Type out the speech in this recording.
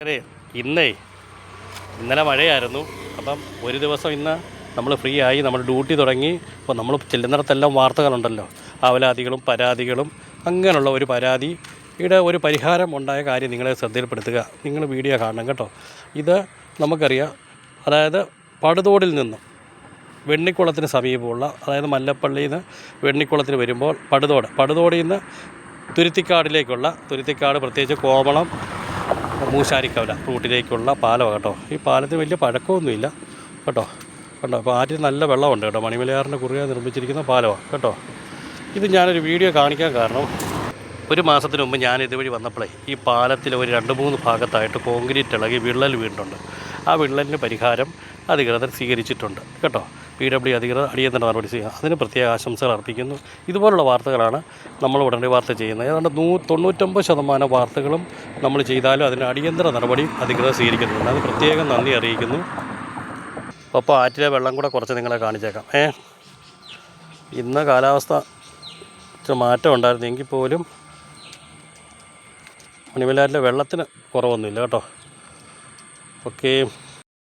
അതെ ഇന്നേ. ഇന്നലെ മഴയായിരുന്നു. അപ്പം ഒരു ദിവസം ഇന്ന് നമ്മൾ ഫ്രീ ആയി നമ്മൾ ഡ്യൂട്ടി തുടങ്ങി. അപ്പോൾ നമ്മൾ ചെല്ലുന്നിടത്തെല്ലാം വാർത്തകളുണ്ടല്ലോ. അവലാദികളും പരാതികളും. അങ്ങനെയുള്ള ഒരു പരാതി. ഇവിടെ ഒരു പരിഹാരം ഉണ്ടായ കാര്യം നിങ്ങളെ ശ്രദ്ധയിൽപ്പെടുത്തുക. നിങ്ങൾ വീഡിയോ കാണണം കേട്ടോ. ഇത് നമുക്കറിയാം. അതായത് പടുതോടിൽ നിന്നും വെണ്ണിക്കുളത്തിന് സമീപമുള്ള അതായത് മല്ലപ്പള്ളിയിൽ നിന്ന് വെണ്ണിക്കുളത്തിന് വരുമ്പോൾ പടുതോട്. പടുതോടിൽ നിന്ന് തുരുത്തിക്കാടിലേക്കുള്ള തുരുത്തിക്കാട് പ്രത്യേകിച്ച് കോമളം മൂശാരിക്കവല റൂട്ടിലേക്കുള്ള പാലമാണ് കേട്ടോ. ഈ പാലത്തിന് വലിയ പഴക്കമൊന്നുമില്ല കേട്ടോ. കണ്ടോ അപ്പോൾ ആറ്റിൽ നല്ല വെള്ളമുണ്ട് കേട്ടോ. മണിമലയാറിന്റെ കുറുകെ നിർമ്മിച്ചിരിക്കുന്ന പാലമാണ് കേട്ടോ. ഇത് ഞാനൊരു വീഡിയോ കാണിക്കാൻ കാരണം ഒരു മാസത്തിന് മുമ്പ് ഞാൻ ഇതുവഴി വന്നപ്പോഴേ ഈ പാലത്തിൽ ഒരു രണ്ട് മൂന്ന് ഭാഗത്തായിട്ട് കോൺക്രീറ്റ് ഇളകി വിള്ളൽ വീണിട്ടുണ്ട്. ആ വിള്ളലിന് പരിഹാരം അധികൃതർ സ്വീകരിച്ചിട്ടുണ്ട് കേട്ടോ. പി ഡബ്ല്യു അധികൃതർ അടിയന്തര നടപടി ചെയ്യുക അതിന് പ്രത്യേക ആശംസകൾ അർപ്പിക്കുന്നു. ഇതുപോലുള്ള വാർത്തകളാണ് നമ്മൾ ഉടനടി വാർത്ത ചെയ്യുന്നത്. ഏതാണ്ട് നൂ തൊണ്ണൂറ്റൊമ്പത് ശതമാനം വാർത്തകളും നമ്മൾ ചെയ്താലും അതിന് അടിയന്തര നടപടി അധികൃതർ സ്വീകരിക്കുന്നുണ്ട്. അത് പ്രത്യേകം നന്ദി അറിയിക്കുന്നു. അപ്പോൾ ആറ്റിലെ വെള്ളം കൂടെ കുറച്ച് നിങ്ങളെ കാണിച്ചേക്കാം. ഏ? ഇന്ന് കാലാവസ്ഥ മാറ്റം ഉണ്ടായിരുന്നെങ്കിൽ പോലും മണിമലാറ്റിലെ വെള്ളത്തിന് കുറവൊന്നുമില്ല കേട്ടോ. ഓക്കേ.